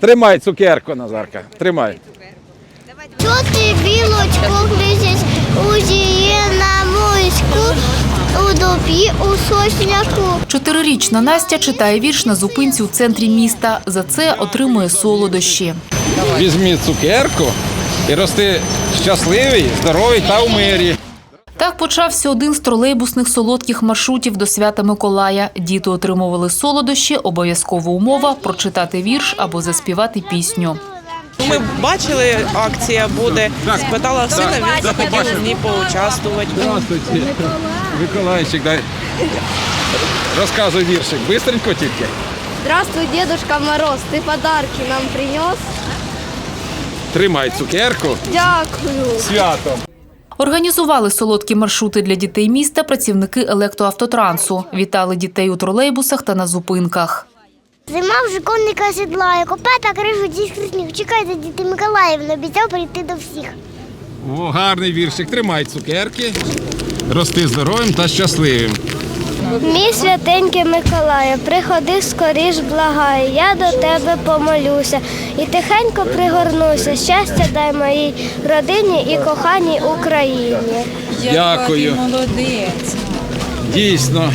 Тримай цукерку, Назарка. Тримай. Чути білочку гризять у зіє на муську, у дупі у сосняку. Чотирирічна Настя читає вірш на зупинці у центрі міста. За це отримує солодощі. Візьміть цукерку і рости щасливий, здоровий та в мирі. Так почався один з тролейбусних солодких маршрутів до свята Миколая. Діти отримували солодощі, обов'язкова умова прочитати вірш або заспівати пісню. Ми бачили, акція буде. Спитала сина, він захотів в ній поучаствувати. Здравствуйте. Миколайчик, дай. Розказуй віршик. Бистренько тільки. Здравствуй, Дедушка Мороз, ты подарки нам принес? Тримай цукерку. Дякую. Святом. Організували солодкі маршрути для дітей міста працівники електроавтотрансу. Вітали дітей у тролейбусах та на зупинках. Зима вже конника сідлає, копета крижу дійсно сніг. Чекайте, діти Миколаївна, обіцяв прийти до всіх. О, гарний віршик. Тримай цукерки. Рости здоровим та щасливим. Мій святенький Миколаю, приходи скоріш, благаю, я до тебе помолюся і тихенько пригорнуся. Щастя дай моїй родині і коханій Україні. Дякую. Молодець. Дійсно.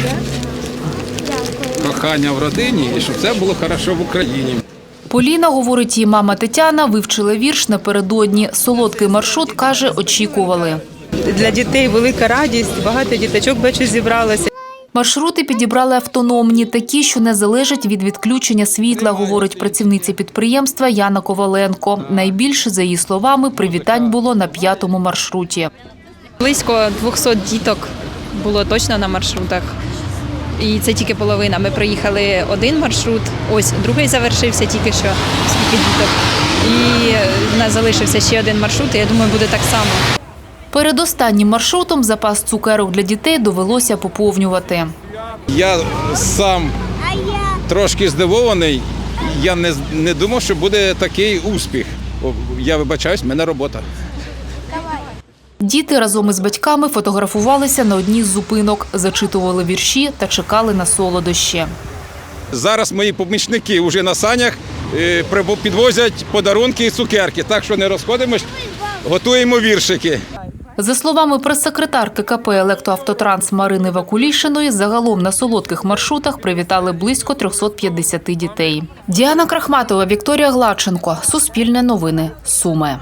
Кохання в родині і щоб це було хорошо в Україні. Поліна, говорить її мама Тетяна, вивчила вірш напередодні. Солодкий маршрут, каже, очікували. Для дітей велика радість, багато діточок бачу зібралося. Маршрути підібрали автономні, такі, що не залежать від відключення світла, говорить працівниця підприємства Яна Коваленко. Найбільше, за її словами, привітань було на п'ятому маршруті. Близько 200 діток було точно на маршрутах. І це тільки половина. Ми проїхали один маршрут, ось другий завершився тільки що, скільки діток. І в нас залишився ще один маршрут, і я думаю, буде так само. Перед останнім маршрутом запас цукерок для дітей довелося поповнювати. Я сам трошки здивований. Я не, не думав, що буде такий успіх. Я вибачаюсь, в мене робота. Діти разом із батьками фотографувалися на одній з зупинок, зачитували вірші та чекали на солодощі. Зараз мої помічники вже на санях е, підвозять подарунки і цукерки. Так що не розходимось, готуємо віршики. За словами прес-секретарки КП «Електроавтотранс» Марини Вакулішиної, загалом на солодких маршрутах привітали близько 350 дітей. Діана Крахматова, Вікторія Гладченко. Суспільне новини. Суми.